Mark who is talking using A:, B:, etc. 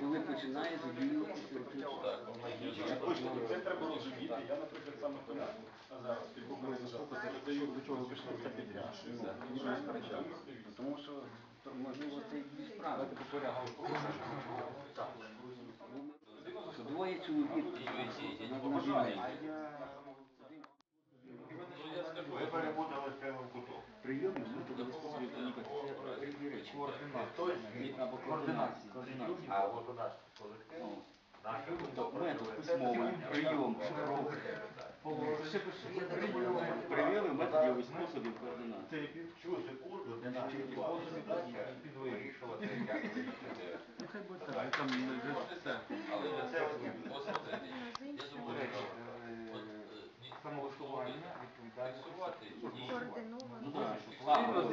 A: Коли починає задіюватися
B: Це треба розуміти, я, наприклад, саме порядку. А зараз підкупили задаю, до чого пішли все підряд.
A: Тому що можливо це і справа. Двоє чоловік. Координації. координації.
C: А от у нас колектив. наш
A: Тобто метод письмовий, прийом, Привели методів і способів координації.
C: Цю секунду не наша вирішувати, як вирішити.
D: Нехай буде так, там все.
E: Але
C: Це
E: це ось смотрите, я думаю, що е,
C: Самовисування, відповідальність.
E: фіксувати
A: Ну, так,
D: Спільно з